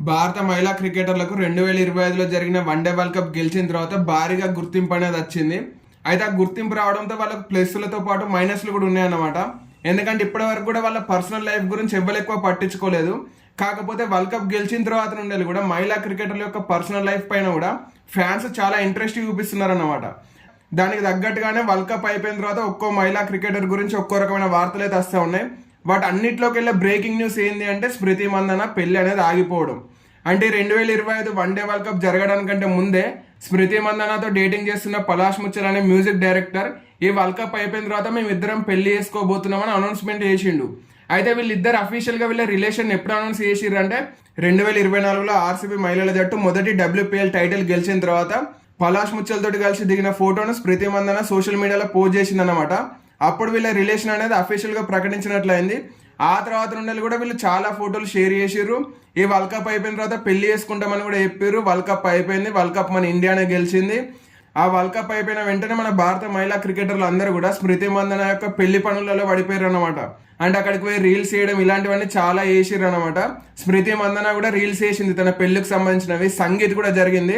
భారత మహిళా క్రికెటర్లకు రెండు వేల ఇరవై ఐదులో జరిగిన వన్డే వరల్డ్ కప్ గెలిచిన తర్వాత భారీగా గుర్తింపు అనేది వచ్చింది. అయితే ఆ గుర్తింపు రావడంతో వాళ్ళకు ప్లస్లతో పాటు మైనస్లు కూడా ఉన్నాయన్నమాట. ఎందుకంటే ఇప్పటి వరకు కూడా వాళ్ళ పర్సనల్ లైఫ్ గురించి ఎవ్వరు ఎక్కువ పట్టించుకోలేదు. కాకపోతే వరల్డ్ కప్ గెలిచిన తర్వాత నుండి కూడా మహిళా క్రికెటర్ల యొక్క పర్సనల్ లైఫ్ పైన కూడా ఫ్యాన్స్ చాలా ఇంట్రెస్ట్ చూపిస్తున్నారన్నమాట. దానికి తగ్గట్టుగానే వరల్డ్ కప్ అయిపోయిన తర్వాత ఒక్కో మహిళా క్రికెటర్ గురించి ఒక్కో రకమైన వార్తలు అయితే వస్తూ ఉన్నాయి. వాటి అన్నిట్లోకి వెళ్ళే బ్రేకింగ్ న్యూస్ ఏంటి అంటే స్మృతి మందన పెళ్ళి అనేది ఆగిపోవడం. అంటే రెండు వేల ఇరవై ఐదు వన్ డే వరల్డ్ కప్ జరగడానికంటే ముందే స్మృతి మందనతో డేటింగ్ చేస్తున్న పలాష్ ముచ్చల్ అనే మ్యూజిక్ డైరెక్టర్ ఈ వరల్డ్ కప్ అయిపోయిన తర్వాత మేము ఇద్దరం పెళ్ళి చేసుకోబోతున్నామని అనౌన్స్మెంట్ చేసిండు. అయితే వీళ్ళిద్దరు అఫీషియల్గా వీళ్ళ రిలేషన్ ఎప్పుడు అనౌన్స్ చేసిర్రు అంటే రెండు వేల ఇరవై నాలుగులో ఆర్సీబీ మహిళల జట్టు మొదటి డబ్ల్యూపీఎల్ టైటిల్ గెలిచిన తర్వాత పలాష్ ముచ్చలతోటి కలిసి దిగిన ఫోటోను స్మృతి మందన సోషల్ మీడియాలో పోస్ట్ చేసిందన్నమాట. అప్పుడు వీళ్ళ రిలేషన్ అనేది అఫీషియల్గా ప్రకటించినట్లయింది. ఆ తర్వాత నుండి కూడా వీళ్ళు చాలా ఫోటోలు షేర్ చేసిర్రు. ఈ వరల్డ్ కప్ అయిపోయిన తర్వాత పెళ్ళి చేసుకుంటామని కూడా చెప్పారు వరల్డ్ కప్ అయిపోయింది. వరల్డ్ కప్ మన ఇండియానే గెలిచింది. ఆ వరల్డ్ కప్ అయిపోయిన వెంటనే మన భారత మహిళా క్రికెటర్లు అందరూ కూడా స్మృతి మందన యొక్క పెళ్ళి పనులలో పడిపోయారు అనమాట అంటే అక్కడికి పోయి రీల్స్ చేయడం ఇలాంటివన్నీ చాలా వేసిర్రు అనమాట స్మృతి మందన కూడా రీల్స్ వేసింది తన పెళ్ళికి సంబంధించినవి. సంగీత్ కూడా జరిగింది.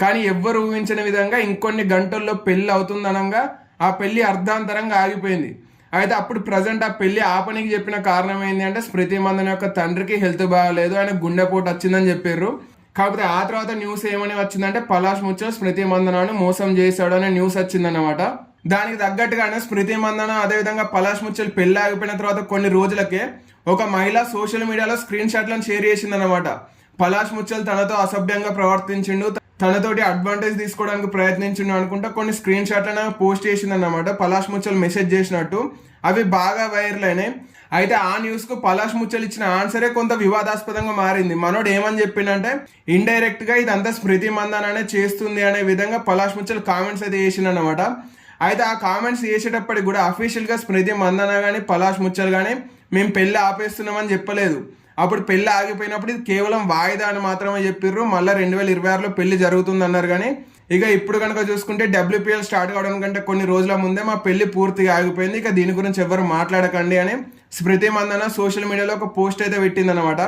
కానీ ఎవ్వరు ఊహించిన విధంగా ఇంకొన్ని గంటల్లో పెళ్ళి అవుతుందనంగా ఆ పెళ్ళి అర్ధాంతరంగా ఆగిపోయింది. అయితే అప్పుడు ప్రజెంట్ ఆ పెళ్ళి ఆపనికి చెప్పిన కారణం ఏంటి అంటే స్మృతి మందన యొక్క తండ్రికి హెల్త్ బాగాలేదు ఆయన గుండెపోటు వచ్చిందని చెప్పారు కాకపోతే ఆ తర్వాత న్యూస్ ఏమని వచ్చిందంటే పలాష్ ముచ్చల్ స్మృతి మందనాను మోసం చేశాడు అనే న్యూస్ వచ్చిందన్నమాట. దానికి తగ్గట్టుగానే స్మృతి మందన అదేవిధంగా పలాష్ ముచ్చల్ పెళ్ళి ఆగిపోయిన తర్వాత కొన్ని రోజులకే ఒక మహిళ సోషల్ మీడియాలో స్క్రీన్ షాట్లను షేర్ చేసిందనమాట పలాష్ ముచ్చల్ తనతో అసభ్యంగా ప్రవర్తించిండు తనతోటి అడ్వాంటేజ్ తీసుకోవడానికి ప్రయత్నించిన అనుకుంటా కొన్ని స్క్రీన్ షాట్లను పోస్ట్ చేసిందన్నమాట పలాష్ ముచ్చల్ మెసేజ్ చేసినట్టు. అవి బాగా వైరల్ అయినాయి. అయితే ఆ న్యూస్కు పలాష్ ముచ్చల్ ఇచ్చిన ఆన్సరే కొంత వివాదాస్పదంగా మారింది. మనోడు ఏమని చెప్పిండంటే ఇండైరెక్ట్గా ఇదంతా స్మృతి మందనానే చేస్తుంది అనే విధంగా పలాష్ ముచ్చల్ కామెంట్స్ అయితే చేసిండనమాట అయితే ఆ కామెంట్స్ చేసేటప్పటికి కూడా అఫీషియల్గా స్మృతి మందన కానీ పలాష్ ముచ్చల్ కానీ మేము పెళ్ళి ఆపేస్తున్నామని చెప్పలేదు. అప్పుడు పెళ్ళి ఆగిపోయినప్పుడు ఇది కేవలం వాయిదా అని మాత్రమే చెప్పిర్రు. మళ్ళీ రెండు వేల ఇరవై ఆరులో పెళ్ళి జరుగుతుంది అన్నారు కానీ ఇక ఇప్పుడు కనుక చూసుకుంటే డబ్ల్యూపీఎల్ స్టార్ట్ కావడం కంటే కొన్ని రోజుల ముందే మా పెళ్ళి పూర్తిగా ఆగిపోయింది. ఇక దీని గురించి ఎవరు మాట్లాడకండి అని స్మృతి మందన సోషల్ మీడియాలో ఒక పోస్ట్ అయితే పెట్టిందనమాట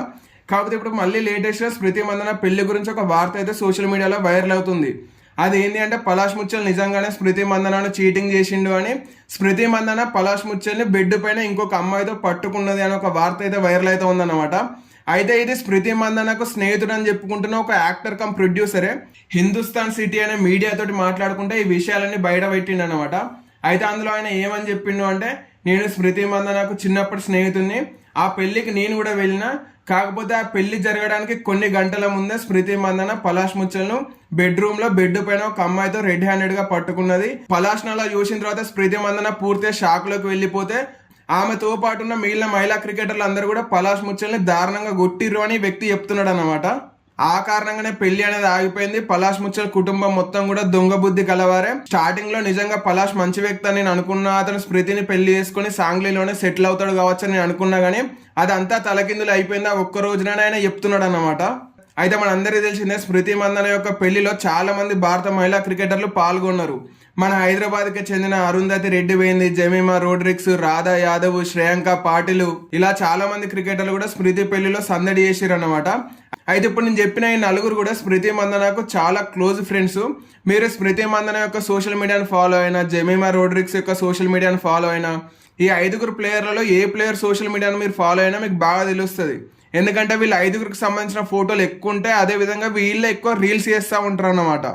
కాకపోతే ఇప్పుడు మళ్ళీ లేటెస్ట్గా స్మృతి మందన పెళ్ళి గురించి ఒక వార్త అయితే సోషల్ మీడియాలో వైరల్ అవుతుంది. అది ఏంటి అంటే పలాష్ ముచ్చల్ నిజంగానే స్మృతి మందనను చీటింగ్ చేసిండు అని స్మృతి మందన పలాష్ ముచ్చల్ని బెడ్ పైన ఇంకొక అమ్మాయితో పట్టుకున్నది అని ఒక వార్త అయితే వైరల్ అయితే ఉందన్నమాట. అయితే ఇది స్మృతి మందనకు స్నేహితుడు అని చెప్పుకుంటున్న ఒక యాక్టర్ కమ్ ప్రొడ్యూసరే హిందుస్థాన్ సిటీ అనే మీడియాతో మాట్లాడుకుంటే ఈ విషయాలన్నీ బయట పెట్టిండు అనమాట అయితే అందులో ఆయన ఏమని చెప్పిండు అంటే నేను స్మృతి మందనకు చిన్నప్పటి స్నేహితుడిని ఆ పెళ్ళికి నేను కూడా వెళ్ళినా కాకపోతే ఆ పెళ్ళి జరగడానికి కొన్ని గంటల ముందే స్మృతి మందన పలాష్ ముచ్చలను బెడ్రూమ్లో బెడ్ పైన ఒక అమ్మాయితో రెడ్ హ్యాండెడ్గా పట్టుకున్నది. పలాష్ అలా చూసిన తర్వాత స్మృతి మందన పూర్తిగా షాక్లోకి వెళ్ళిపోతే ఆమెతో పాటు ఉన్న మిగిలిన మహిళా క్రికెటర్లు అందరూ కూడా పలాష్ ముచ్చల్ని దారుణంగా కొట్టిర్రు అని వ్యక్తి చెప్తున్నాడు అనమాట ఆ కారణంగానే పెళ్ళి అనేది ఆగిపోయింది. పలాష్ ముచ్చల్ కుటుంబం మొత్తం కూడా దొంగ బుద్ధి కలవారే. స్టార్టింగ్లో నిజంగా పలాష్ మంచి వ్యక్తి అని నేను అనుకున్నా. అతను స్మృతిని పెళ్ళి చేసుకుని సాంగ్లీలోనే సెటిల్ అవుతాడు కావచ్చు అని నేను అనుకున్నా గానీ అదంతా తలకిందులు అయిపోయింది? ఒక్క రోజున ఆయన చెప్తున్నాడు అన్నమాట అయితే మనందరికీ తెలిసిందే స్మృతి మందన యొక్క పెళ్ళిలో చాలా మంది భారత మహిళా క్రికెటర్లు పాల్గొన్నారు. మన హైదరాబాద్కి చెందిన అరుంధతి రెడ్డి పోయింది జమీమా రోడ్రిక్స్ రాధా యాదవ్ శ్రేయాంక పాటిల్. ఇలా చాలా మంది క్రికెటర్లు కూడా స్మృతి పెళ్ళిలో సందడి చేసిరు అనమాట అయితే ఇప్పుడు నేను చెప్పిన ఈ నలుగురు కూడా స్మృతి మందనకు చాలా క్లోజ్ ఫ్రెండ్స్. మీరు స్మృతి మందన యొక్క సోషల్ మీడియాను ఫాలో అయినా జమీమా రోడ్రిక్స్ యొక్క సోషల్ మీడియాను ఫాలో అయినా ఈ ఐదుగురు ప్లేయర్లలో ఏ ప్లేయర్ సోషల్ మీడియాను మీరు ఫాలో అయినా మీకు బాగా తెలుస్తుంది. ఎందుకంటే వీళ్ళు ఐదుగురికి సంబంధించిన ఫోటోలు ఎక్కువ ఉంటాయి అదే విధంగా వీళ్ళే ఎక్కువ రీల్స్ చేస్తూ ఉంటారు అన్నమాట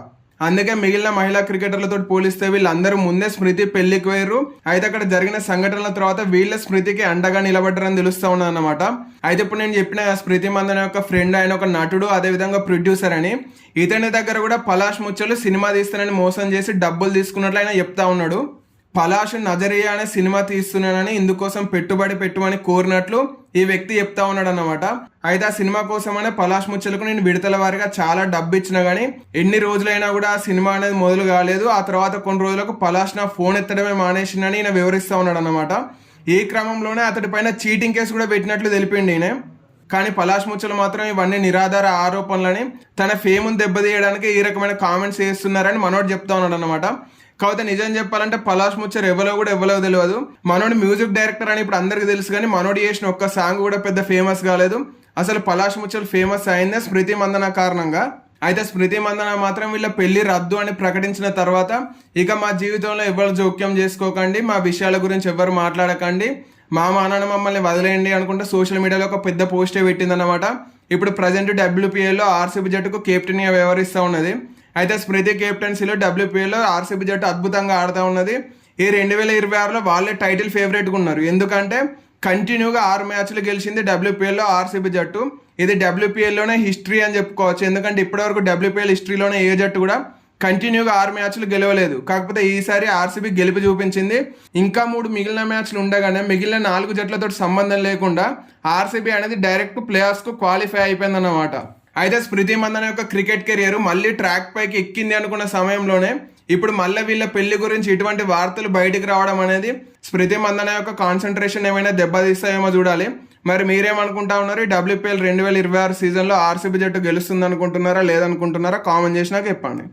అందుకే మిగిలిన మహిళా క్రికెటర్లతో పోలిస్తే వీళ్ళందరూ ముందే స్మృతి పెళ్ళికి వేరు అయితే అక్కడ జరిగిన సంఘటనల తర్వాత వీళ్ళ స్మృతికి అండగా నిలబడ్డారని తెలుస్తూ ఉన్నది అనమాట అయితే ఇప్పుడు నేను చెప్పిన స్మృతి మందన యొక్క ఫ్రెండ్ ఆయన ఒక నటుడు అదే విధంగా ప్రొడ్యూసర్ అని. ఇతని దగ్గర కూడా పలాష్ ముచ్చలు సినిమా తీస్తానని మోసం చేసి డబ్బులు తీసుకున్నట్లు ఆయన చెప్తా ఉన్నాడు. పలాష్ నజరియా అనే సినిమా తీస్తున్నానని ఇందుకోసం పెట్టుబడి పెట్టుమని కోరినట్లు ఈ వ్యక్తి చెప్తా ఉన్నాడు అనమాట అయితే ఆ సినిమా కోసమనే పలాష్ ముచ్చలకు నేను విడతల వారిగా చాలా డబ్బు ఇచ్చినా గానీ ఎన్ని రోజులైనా కూడా ఆ సినిమా అనేది మొదలు కాలేదు. ఆ తర్వాత కొన్ని రోజులకు పలాష్ నా ఫోన్ ఎత్తడమే మానేసిందని ఈయన వివరిస్తూ ఉన్నాడు అనమాట ఈ క్రమంలోనే అతడి పైన చీటింగ్ కేసు కూడా పెట్టినట్లు తెలిపిండి ఈయన. కానీ పలాష్ ముచ్చలు మాత్రం ఇవన్నీ నిరాధార ఆరోపణలని తన ఫేమ్ను దెబ్బతీయడానికి ఈ రకమైన కామెంట్స్ చేస్తున్నారని మనోడు చెప్తా ఉన్నాడు అనమాట కాకపోతే నిజం చెప్పాలంటే పలాష్ ముచ్చర్ ఎవరో కూడా ఎవరో తెలియదు మనోడు మ్యూజిక్ డైరెక్టర్ అని ఇప్పుడు అందరికీ తెలుసు కానీ మనోడు చేసిన ఒక్క సాంగ్ కూడా పెద్ద ఫేమస్ కాలేదు. అసలు పలాష్ ముచ్చలు ఫేమస్ అయిందే స్మృతి మందన కారణంగా. అయితే స్మృతి మందన మాత్రం వీళ్ళ పెళ్ళి రద్దు అని ప్రకటించిన తర్వాత ఇక మా జీవితంలో ఎవరు జోక్యం చేసుకోకండి మా విషయాల గురించి ఎవరు మాట్లాడకండి మా మానాన్న మమ్మల్ని వదిలేయండి అనుకుంటే సోషల్ మీడియాలో ఒక పెద్ద పోస్టే పెట్టిందన్నమాట. ఇప్పుడు ప్రజెంట్ డబ్ల్యూపీఎల్లో ఆర్సీబీ జట్టుకు కెప్టెన్గా వ్యవహరిస్తూ ఉన్నది. అయితే స్మృతి కెప్టెన్సీలో డబ్ల్యూపీఎల్లో ఆర్సీబీ జట్టు అద్భుతంగా ఆడుతూ ఉన్నది. ఈ రెండు వేల ఇరవై ఆరులో వాళ్ళే టైటిల్ ఫేవరెట్గా ఉన్నారు. ఎందుకంటే కంటిన్యూగా ఆరు మ్యాచ్లు గెలిచింది డబ్ల్యూపీఎల్లో ఆర్సీబీ జట్టు. ఇది డబ్ల్యూపీఎల్లోనే హిస్టరీ అని చెప్పుకోవచ్చు. ఎందుకంటే ఇప్పటివరకు డబ్ల్యూపీఎల్ హిస్టరీలోనే ఏ జట్టు కూడా కంటిన్యూగా ఆరు మ్యాచ్లు గెలవలేదు. కాకపోతే ఈసారి ఆర్సీబీ గెలిపి చూపించింది. ఇంకా మూడు మిగిలిన మ్యాచ్లు ఉండగానే మిగిలిన నాలుగు జట్లతో సంబంధం లేకుండా ఆర్సీబీ అనేది డైరెక్ట్ ప్లే క్వాలిఫై క్వాలిఫై అయిపోయిందన్నమాట. అయితే స్మృతి మందన యొక్క క్రికెట్ కెరియర్ మళ్ళీ ట్రాక్ పైకి ఎక్కింది అనుకున్న సమయంలోనే ఇప్పుడు మళ్ళీ వీళ్ళ పెళ్ళి గురించి ఇటువంటి వార్తలు బయటికి రావడం అనేది స్మృతి మందన యొక్క కాన్సన్ట్రేషన్ ఏమైనా దెబ్బతీస్తాయేమో చూడాలి. మరి మీరేమనుకుంటా ఉన్నారు? ఈ డబ్ల్యూపీఎల్ రెండు వేల ఇరవై ఆరు సీజన్లో ఆర్సీబీ జట్టు గెలుస్తుంది అనుకుంటున్నారా లేదనుకుంటున్నారా? కామెంట్ చేసినాక చెప్పండి.